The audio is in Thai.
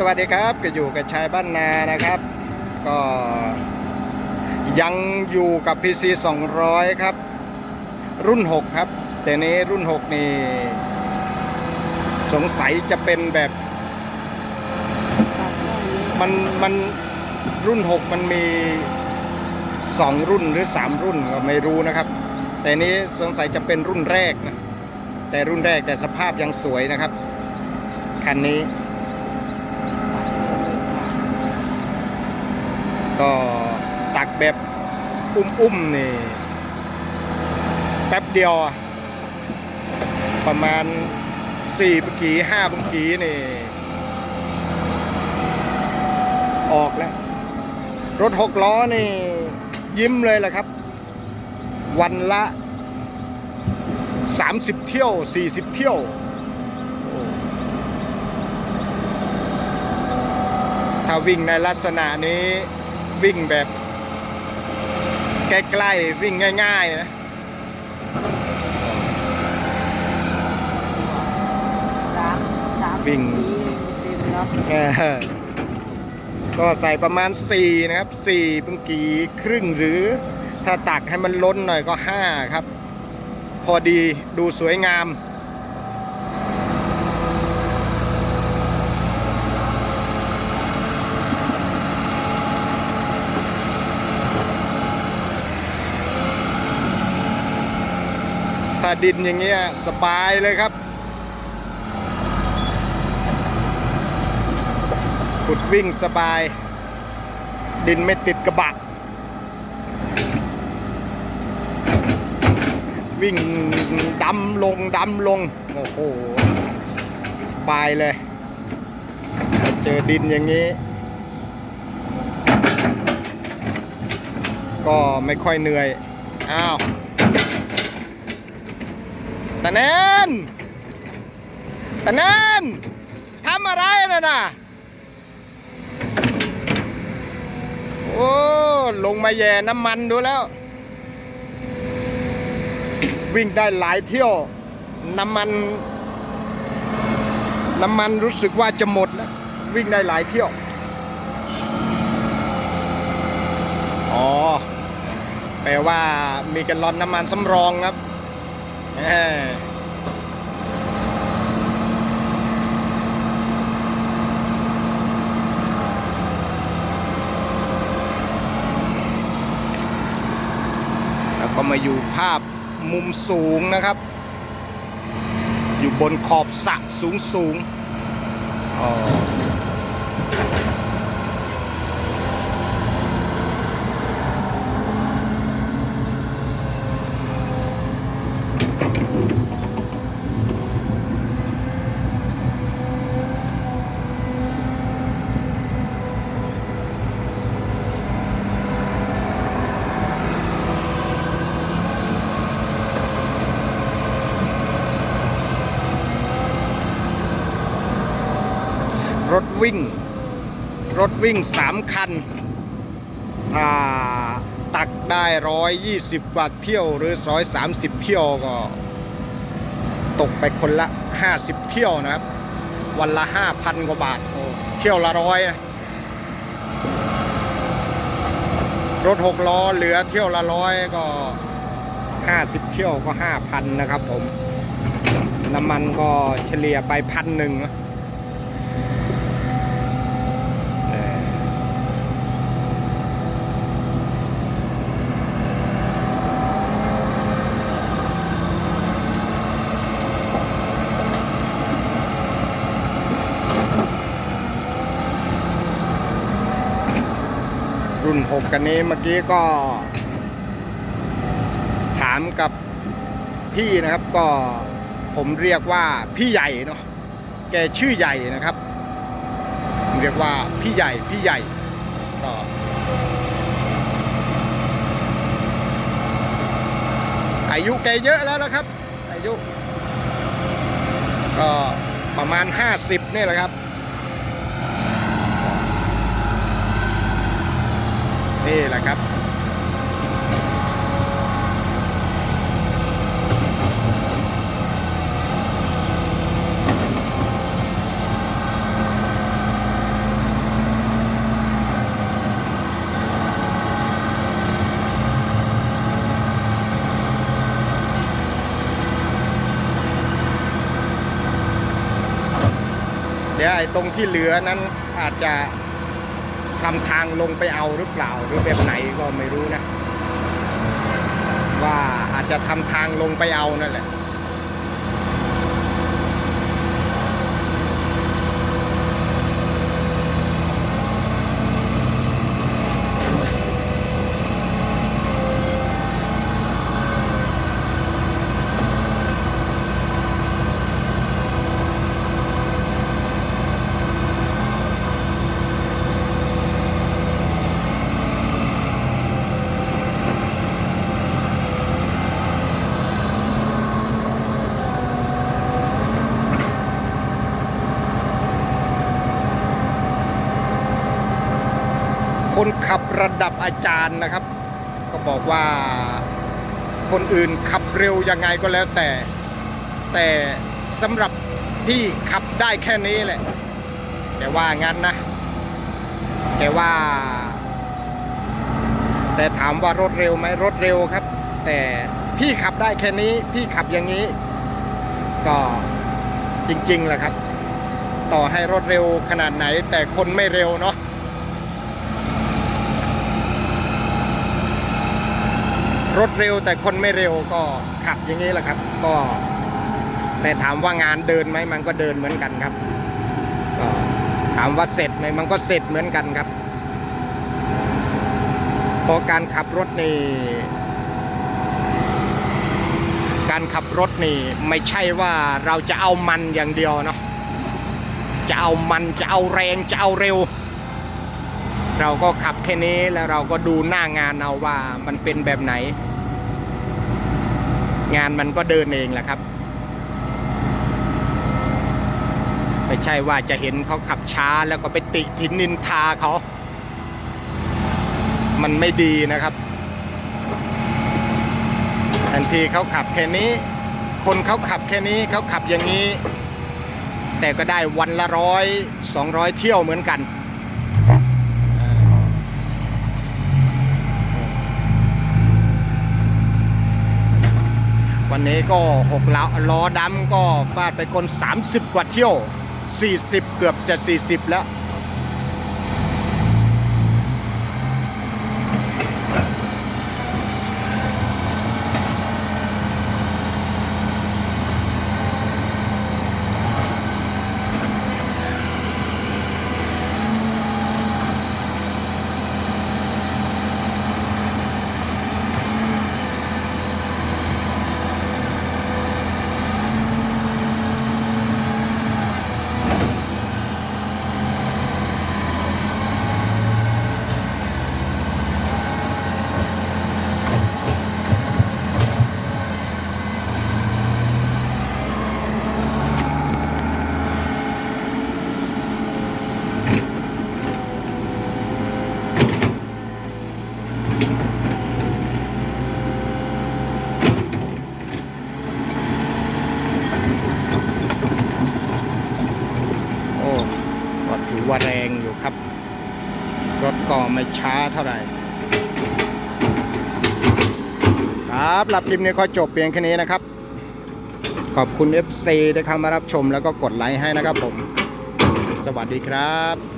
สวัสดีครับก็อยู่กับชายบ้านนานะครับ ก็ยังอยู่กับ PC 200 ครับ รุ่น 6 ครับ แต่นี้รุ่น 6 นี่ สงสัยจะเป็นแบบ มันมันรุ่น 6 มันมี 2 รุ่นหรือ 3 รุ่นก็ไม่รู้นะครับ แต่นี้สงสัยจะเป็นรุ่นแรกนะแต่รุ่นแรกแต่สภาพยังสวยนะครับ คันนี้ ก็ตักแบบอุ้มๆนี่แป๊บเดียว ประมาณสี่ปุกีห้าปุกีนี่ ออกแล้ว รถหกล้อนี่ ยิ้มเลยแหละครับ วันละ 30 เที่ยว 40 เที่ยวถ้าวิ่งในลักษณะนี้ วิ่งแบบใกล้ๆวิ่งง่ายๆนะสามสามวิ่งปีเต็มเนาะเออก็ใส่ประมาณ 4 นะครับ4เพิ่งกี่ครึ่งหรือ ถ้าตักให้มันล้นหน่อยก็ 5 ครับ พอดีดูสวยงาม ถ้าดินอย่างเงี้ยสบายเลยครับขุดวิ่งสบาย ดินไม่ติดกระบะ วิ่งดำลงดำลง โอ้โห สบายเลย เจอดินอย่างนี้ ก็ไม่ค่อยเหนื่อย อ้าว ตะแนนตะแนนทำอะไรน่ะน่ะโอ้ลงมาแย่น้ำมันดูแล้ว วิ่งได้หลายเที่ยว น้ำมัน น้ำมันรู้สึกว่าจะหมดแล้ว วิ่งได้หลายเที่ยว อ๋อ แปลว่ามีกันลอนน้ำมันสำรองครับแหม แล้วก็มา อยู่ภาพมุมสูงนะครับ อยู่บนขอบสระสูงสูงอ๋อ วิ่ง รถวิ่งสามคันตักได้ร้อยยี่สิบกว่าเที่ยวหรือร้อยสามสิบเที่ยวก็ ตกไปคนละห้าสิบเที่ยวนะครับ วันละห้าพันกว่าบาท เที่ยวละร้อยนะรถหกล้อเหลือเที่ยวละร้อยก็ห้าสิบเที่ยวก็ห้าพันนะครับผม น้ำมันก็เฉลี่ยไปพันหนึ่งนะ 6 กันนี้เมื่อกี้ก็ ถามกับพี่นะครับก็ผมเรียกว่าพี่ใหญ่เนาะแกชื่อใหญ่นะครับเรียกว่าพี่ใหญ่พี่ใหญ่ก็อายุแกเยอะแล้วนะครับ อายุ ก็ประมาณห้าสิบนี่แหละครับ นี่แหละครับ เดี๋ยวไอ้ตรงที่เหลือนั้นอาจจะ ทำทางลงไปเอาหรือเปล่า หรือแบบไหนก็ไม่รู้นะ ว่าอาจจะทำทางลงไปเอานั่นแหละ คน ขับระดับอาจารย์นะครับ ก็บอกว่าคนอื่นขับเร็วยังไงก็แล้วแต่ แต่สำหรับพี่ขับได้แค่นี้แหละ แต่ว่างั้นนะ แต่ว่า แต่ถามว่ารถเร็วไหมรถเร็วครับ แต่พี่ขับได้แค่นี้ พี่ขับอย่างนี้ ก็จริงๆแหละครับ ต่อให้รถเร็วขนาดไหน แต่คนไม่เร็วเนาะ รถเร็วแต่คนไม่เร็วก็ขับอย่างนี้แหละครับ ก็ แต่ถามว่างานเดินไหมมันก็เดินเหมือนกันครับก็ถามว่าเสร็จไหมมันก็เสร็จเหมือนกันครับเพราะการขับรถนี่การขับรถนี่ไม่ใช่ว่าเราจะเอามันอย่างเดียวเนาะจะเอามันจะเอาแรงจะเอาเร็ว เราก็ขับแค่นี้แล้วเราก็ดูหน้างานเอาว่ามันเป็นแบบไหน งานมันก็เดินเองแหละครับ ไม่ใช่ว่าจะเห็นเขาขับช้าแล้วก็ไปติทินนินทาเขา มันไม่ดีนะครับทันทีเขาขับแค่นี้ คนเขาขับแค่นี้เขาขับอย่างนี้ แต่ก็ได้วันละร้อยสองร้อยเที่ยวเหมือนกัน วันนี้ก็6ล้อล้อดำก็ฟาดไปคน 30 กว่าเที่ยว 40 เกือบจะ 40 แล้ว โอ้ก็ ถือว่าแรงอยู่ครับ รถก็ไม่ช้าเท่าไหร่ ครับหลับคลิปนี้ก็จบเพียงแค่นี้นะครับ ขอบคุณ FC ที่เข้ามารับชมแล้วก็กดไลค์ให้นะครับผม สวัสดีครับ